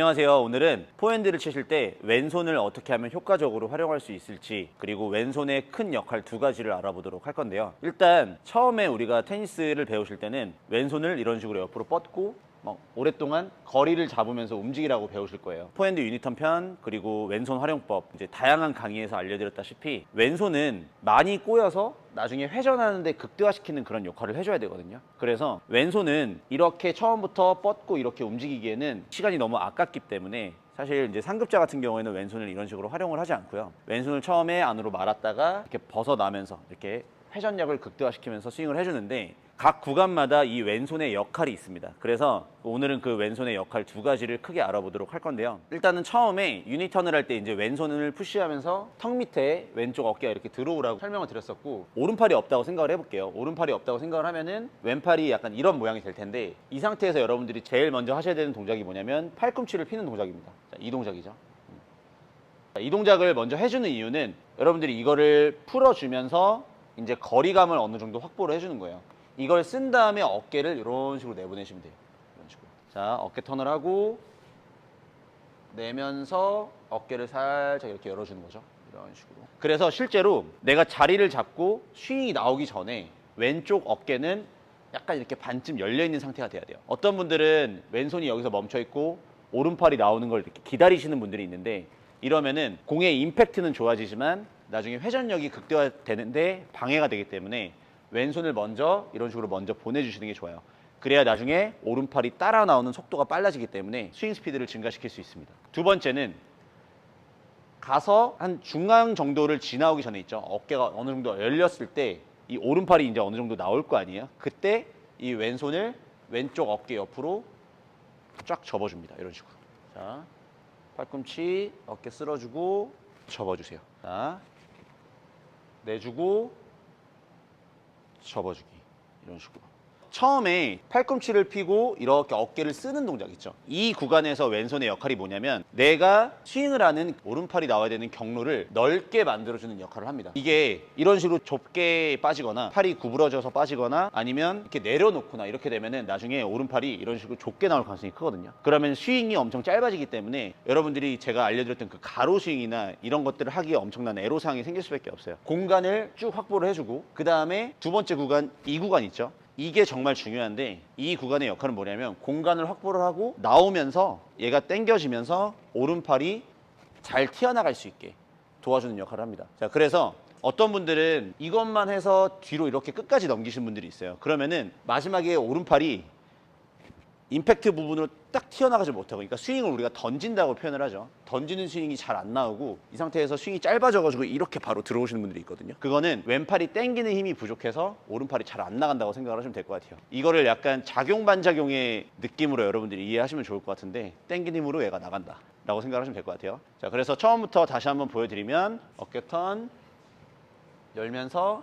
안녕하세요. 오늘은 포핸드를 치실 때 왼손을 어떻게 하면 효과적으로 활용할 수 있을지 그리고 왼손의 큰 역할 두 가지를 알아보도록 할 건데요. 일단 처음에 우리가 테니스를 배우실 때는 왼손을 이런 식으로 옆으로 뻗고 막 오랫동안 거리를 잡으면서 움직이라고 배우실 거예요. 포핸드 유니턴 편 그리고 왼손 활용법 이제 다양한 강의에서 알려드렸다시피 왼손은 많이 꼬여서 나중에 회전하는데 극대화시키는 그런 역할을 해줘야 되거든요. 그래서 왼손은 이렇게 처음부터 뻗고 이렇게 움직이기에는 시간이 너무 아깝기 때문에 사실 이제 상급자 같은 경우에는 왼손을 이런 식으로 활용을 하지 않고요. 왼손을 처음에 안으로 말았다가 이렇게 벗어나면서 이렇게 회전력을 극대화시키면서 스윙을 해주는데 각 구간마다 이 왼손의 역할이 있습니다. 그래서 오늘은 그 왼손의 역할 두 가지를 크게 알아보도록 할 건데요. 일단은 처음에 유니턴을 할 때 이제 왼손을 푸시하면서 턱 밑에 왼쪽 어깨가 이렇게 들어오라고 설명을 드렸었고 오른팔이 없다고 생각을 해볼게요. 오른팔이 없다고 생각을 하면은 왼팔이 약간 이런 모양이 될 텐데 이 상태에서 여러분들이 제일 먼저 하셔야 되는 동작이 뭐냐면 팔꿈치를 피는 동작입니다. 자, 이 동작이죠. 자, 이 동작을 먼저 해주는 이유는 여러분들이 이거를 풀어주면서 이제 거리감을 어느 정도 확보를 해주는 거예요. 이걸 쓴 다음에 어깨를 이런 식으로 내보내시면 돼요. 이런 식으로. 자, 어깨 턴을 하고 내면서 어깨를 살짝 이렇게 열어주는 거죠. 이런 식으로. 그래서 실제로 내가 자리를 잡고 스윙이 나오기 전에 왼쪽 어깨는 약간 이렇게 반쯤 열려 있는 상태가 돼야 돼요. 어떤 분들은 왼손이 여기서 멈춰 있고 오른팔이 나오는 걸 이렇게 기다리시는 분들이 있는데 이러면은 공의 임팩트는 좋아지지만 나중에 회전력이 극대화되는데 방해가 되기 때문에 왼손을 먼저 이런 식으로 먼저 보내주시는 게 좋아요. 그래야 나중에 오른팔이 따라 나오는 속도가 빨라지기 때문에 스윙 스피드를 증가시킬 수 있습니다. 두 번째는 가서 한 중앙 정도를 지나오기 전에 있죠. 어깨가 어느 정도 열렸을 때 이 오른팔이 이제 어느 정도 나올 거 아니에요. 그때 이 왼손을 왼쪽 어깨 옆으로 쫙 접어줍니다. 이런 식으로. 자, 팔꿈치 어깨 쓸어주고 접어주세요. 자, 내주고 접어주기 이런 식으로. 처음에 팔꿈치를 피고 이렇게 어깨를 쓰는 동작 있죠. 이 구간에서 왼손의 역할이 뭐냐면 내가 스윙을 하는 오른팔이 나와야 되는 경로를 넓게 만들어주는 역할을 합니다. 이게 이런 식으로 좁게 빠지거나 팔이 구부러져서 빠지거나 아니면 이렇게 내려놓거나 이렇게 되면은 나중에 오른팔이 이런 식으로 좁게 나올 가능성이 크거든요. 그러면 스윙이 엄청 짧아지기 때문에 여러분들이 제가 알려드렸던 그 가로 스윙이나 이런 것들을 하기에 엄청난 애로사항이 생길 수밖에 없어요. 공간을 쭉 확보를 해주고 그 다음에 두 번째 구간 이 구간 있죠. 이게 정말 중요한데 이 구간의 역할은 뭐냐면 공간을 확보를 하고 나오면서 얘가 당겨지면서 오른팔이 잘 튀어나갈 수 있게 도와주는 역할을 합니다. 자, 그래서 어떤 분들은 이것만 해서 뒤로 이렇게 끝까지 넘기신 분들이 있어요. 그러면은 마지막에 오른팔이 임팩트 부분으로 딱 튀어나가지 못하고 그러니까 스윙을 우리가 던진다고 표현을 하죠. 던지는 스윙이 잘 안 나오고 이 상태에서 스윙이 짧아져가지고 이렇게 바로 들어오시는 분들이 있거든요. 그거는 왼팔이 당기는 힘이 부족해서 오른팔이 잘 안 나간다고 생각을 하시면 될 것 같아요. 이거를 약간 작용 반작용의 느낌으로 여러분들이 이해하시면 좋을 것 같은데 당기는 힘으로 얘가 나간다 라고 생각을 하시면 될 것 같아요. 자 그래서 처음부터 다시 한번 보여드리면 어깨 턴 열면서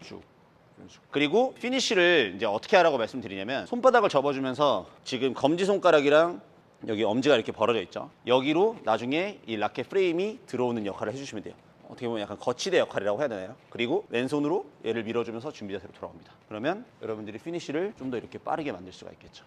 쭉 그리고 피니쉬를 이제 어떻게 하라고 말씀드리냐면 손바닥을 접어주면서 지금 검지 손가락이랑 여기 엄지가 이렇게 벌어져 있죠. 여기로 나중에 이 라켓 프레임이 들어오는 역할을 해주시면 돼요. 어떻게 보면 약간 거치대 역할이라고 해야 되나요? 그리고 왼손으로 얘를 밀어주면서 준비 자세로 돌아옵니다. 그러면 여러분들이 피니쉬를 좀 더 이렇게 빠르게 만들 수가 있겠죠.